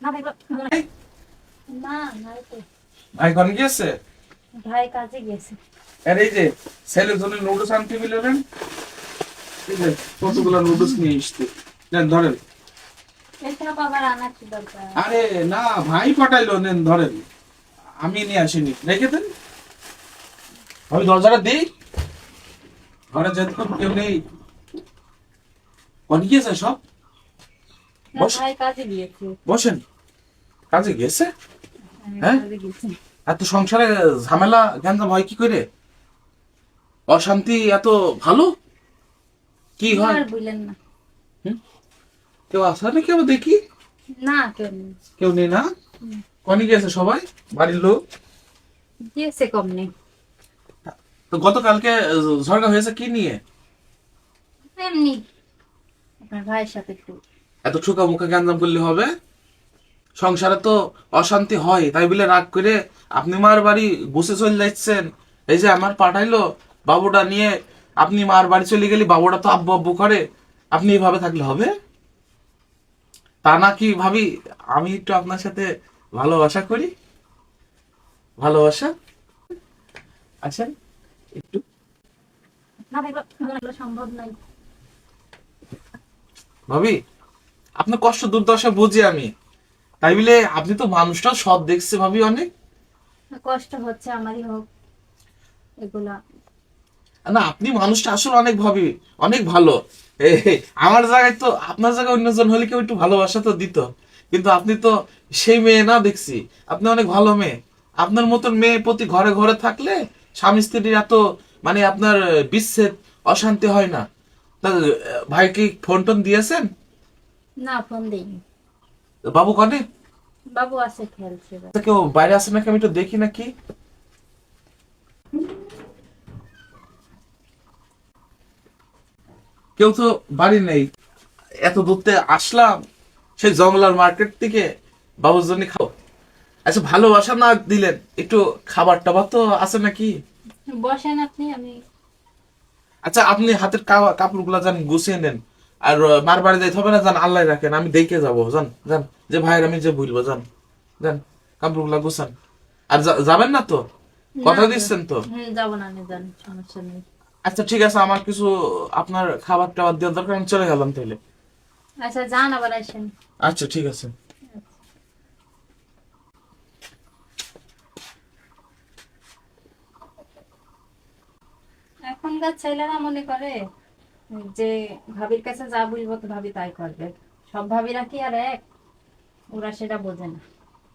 না ভাই না ভাই কাজে গেছে আর এই যে ছেলের জন্য নুডলস আনতে মিলেন এই যে কতগুলো নুডলস নিয়ে এসছি। নেন ধরেন। আরে না ভাই পাঠাইলো নেন ধরেন। আমি নিয়ে আসিনি। রেখে দেন। আমি দরজাটা দিই। ঘরে যেতে তো কেউ নেই। কোন গিয়েছে সব? না, বস। ভাই কাজে গিয়েছে। বসেন। কাজে গেছে? হ্যাঁ? এত সংসারে ঝামেলা গ্যাঞ্জাম হয় কি করে? অশান্তি এত ভালো? কি হয়? আর বললেন না। কেউ আসা না কেউ দেখি? না কেউ নেই। কেউ নেই না? কনে গেছে সবাই? বাড়ির লোক? গিয়েছে কম নেই। তো গতকালকে ঝড়গা হয়েছে কি নিয়ে? এমনি। আপনার ভাইয়ের সাথে একটু। এত ঠুকা মুখে গ্যাঞ্জাম করলে হবে? সংসারে তো অশান্তি হয় তাই বলে রাগ করে আপনি মার বাড়ি বসে চলে যাচ্ছেন। এই যে আমার পাঠাইলো বাবুটা নিয়ে আপনি মার বাড়ি চলে গেলে বাবুটা তো আব্বু আব্বু করে আপনি এইভাবে থাকলে হবে? তা না কি ভাবি আমি একটু আপনার সাথে ভালোবাসা করি? ভালোবাসা? আচ্ছা একটু। ভাবি আপনার কষ্ট দুর্দশা বুঝি আমি। তাই বলে আপনি তো মানুষটা সৎ দেখছে ভাবি অনেক। কষ্ট হচ্ছে আমারই হোক এগুলা। না আপনি মানুষটা আসলে অনেক ভাবি অনেক ভালো। আমার জায়গায় তো আপনার জায়গায় অন্যজন হলে কেউ একটু ভালোবাসা তো দিত। কিন্তু আপনি তো সেই মেয়ে না দেখছি। আপনি অনেক ভালো মেয়ে। আপনার মতন মেয়ে প্রতি ঘরে ঘরে থাকলে স্বামী স্ত্রীর এত মানে আপনার বিচ্ছেদ অশান্তি হয় না। তা ভাই কি ফোন টোন দিয়েছেন? না ফোন দিইনি। বাবু কনে? বাবু আছে খেলছে এবার। কেউ বাইরে আছে নাকি? আমি একটু দেখি নাকি। কেউ তো বাড়ি নেই। এত দূরতে আসলাম সেই জঙ্গলার মার্কেট থেকে বাবুর জন্য খাও আচ্ছা ভালোবাসা না দিলেন? একটু খাবার টাবার তো আছে নাকি? বসেন আপনি আমি আচ্ছা আপনি হাতের কাপড়গুলা যান গুছিয়ে নেন। আর মার বাড়ি যাইতে হবে না যান আল্লাহ রাখেন আমি দেখে যাব যান যান যে ভাইয়ের আমি যে বলব যান যান কাপড়গুলা গুছান আর যাবেন না তো? কথা দিচ্ছেন তো? যাব না আমি সমস্যা নেই। আচ্ছা ঠিক আছে আমার কিছু আপনার খাবার টাবার দেওয়ার দরকার আমি চলে গেলাম তাহলে। আচ্ছা যান আবার আসেন। আচ্ছা ঠিক আছে। এখনকার ছেলেরা মনে করে যে ভাবির কাছে যা বলব তো ভাবি তাই করবে। সব ভাবিরা কি আর এক? ওরা সেটা বোঝে না।